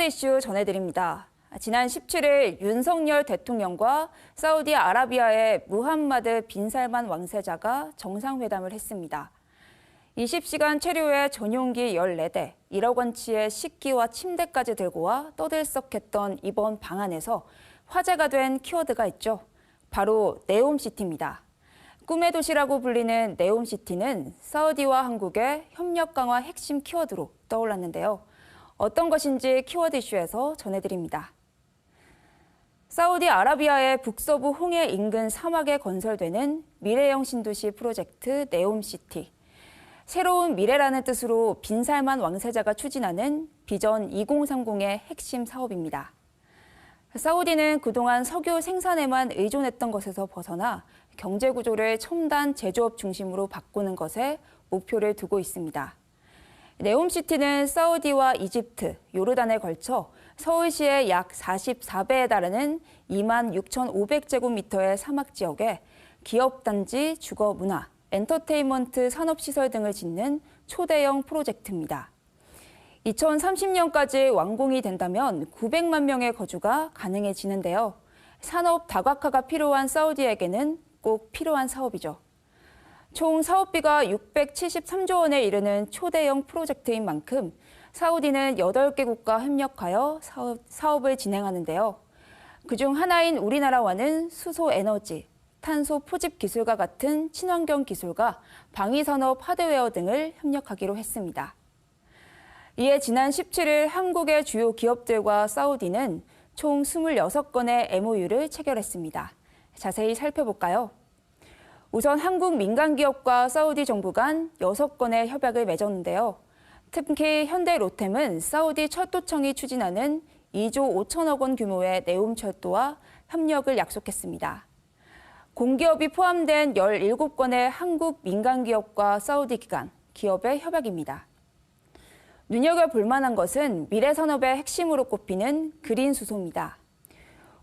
키워드 이슈 전해드립니다. 지난 17일 윤석열 대통령과 사우디아라비아의 무함마드 빈살만 왕세자가 정상회담을 했습니다. 20시간 체류에 전용기 14대, 1억 원치의 식기와 침대까지 들고 와 떠들썩했던 이번 방안에서 화제가 된 키워드가 있죠. 바로 네옴시티입니다. 꿈의 도시라고 불리는 네옴시티는 사우디와 한국의 협력 강화 핵심 키워드로 떠올랐는데요. 어떤 것인지 키워드 이슈에서 전해드립니다. 사우디아라비아의 북서부 홍해 인근 사막에 건설되는 미래형 신도시 프로젝트 네옴시티. 새로운 미래라는 뜻으로 빈살만 왕세자가 추진하는 비전 2030의 핵심 사업입니다. 사우디는 그동안 석유 생산에만 의존했던 것에서 벗어나 경제 구조를 첨단 제조업 중심으로 바꾸는 것에 목표를 두고 있습니다. 네옴시티는 사우디와 이집트, 요르단에 걸쳐 서울시의 약 44배에 달하는 2만 6,500제곱미터의 사막 지역에 기업단지, 주거 문화, 엔터테인먼트 산업시설 등을 짓는 초대형 프로젝트입니다. 2030년까지 완공이 된다면 900만 명의 거주가 가능해지는데요. 산업 다각화가 필요한 사우디에게는 꼭 필요한 사업이죠. 총 사업비가 673조 원에 이르는 초대형 프로젝트인 만큼 사우디는 8개국과 협력하여 사업, 을 진행하는데요. 그중 하나인 우리나라와는 수소 에너지, 탄소 포집 기술과 같은 친환경 기술과 방위산업 하드웨어 등을 협력하기로 했습니다. 이에 지난 17일 한국의 주요 기업들과 사우디는 총 26건의 MOU를 체결했습니다. 자세히 살펴볼까요? 우선 한국 민간 기업과 사우디 정부 간 6건의 협약을 맺었는데요. 특히 현대 로템은 사우디 철도청이 추진하는 2조 5천억 원 규모의 네옴철도와 협력을 약속했습니다. 공기업이 포함된 17건의 한국 민간 기업과 사우디 기관, 기업의 협약입니다. 눈여겨볼 만한 것은 미래 산업의 핵심으로 꼽히는 그린 수소입니다.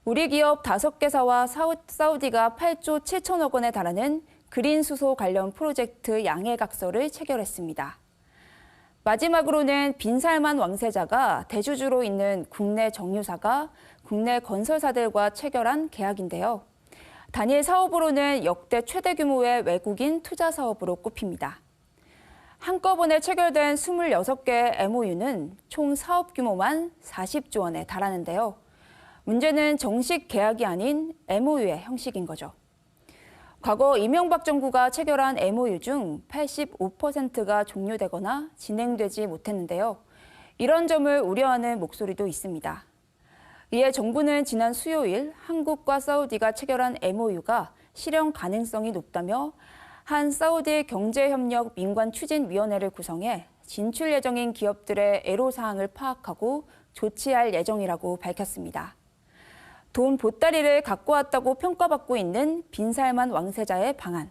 우리 기업 5개사와 사우디가 8조 7천억 원에 달하는 그린 수소 관련 프로젝트 양해각서를 체결했습니다. 마지막으로는 빈살만 왕세자가 대주주로 있는 국내 정유사가 국내 건설사들과 체결한 계약인데요. 단일 사업으로는 역대 최대 규모의 외국인 투자 사업으로 꼽힙니다. 한꺼번에 체결된 26개의 MOU는 총 사업 규모만 40조 원에 달하는데요. 문제는 정식 계약이 아닌 MOU의 형식인 거죠. 과거 이명박 정부가 체결한 MOU 중 85%가 종료되거나 진행되지 못했는데요. 이런 점을 우려하는 목소리도 있습니다. 이에 정부는 지난 수요일 한국과 사우디가 체결한 MOU가 실현 가능성이 높다며 한 사우디 경제협력 민관 추진위원회를 구성해 진출 예정인 기업들의 애로사항을 파악하고 조치할 예정이라고 밝혔습니다. 돈 보따리를 갖고 왔다고 평가받고 있는 빈살만 왕세자의 방안.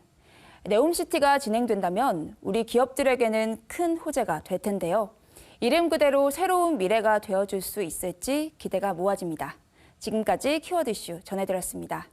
네옴시티가 진행된다면 우리 기업들에게는 큰 호재가 될 텐데요. 이름 그대로 새로운 미래가 되어줄 수 있을지 기대가 모아집니다. 지금까지 키워드 이슈 전해드렸습니다.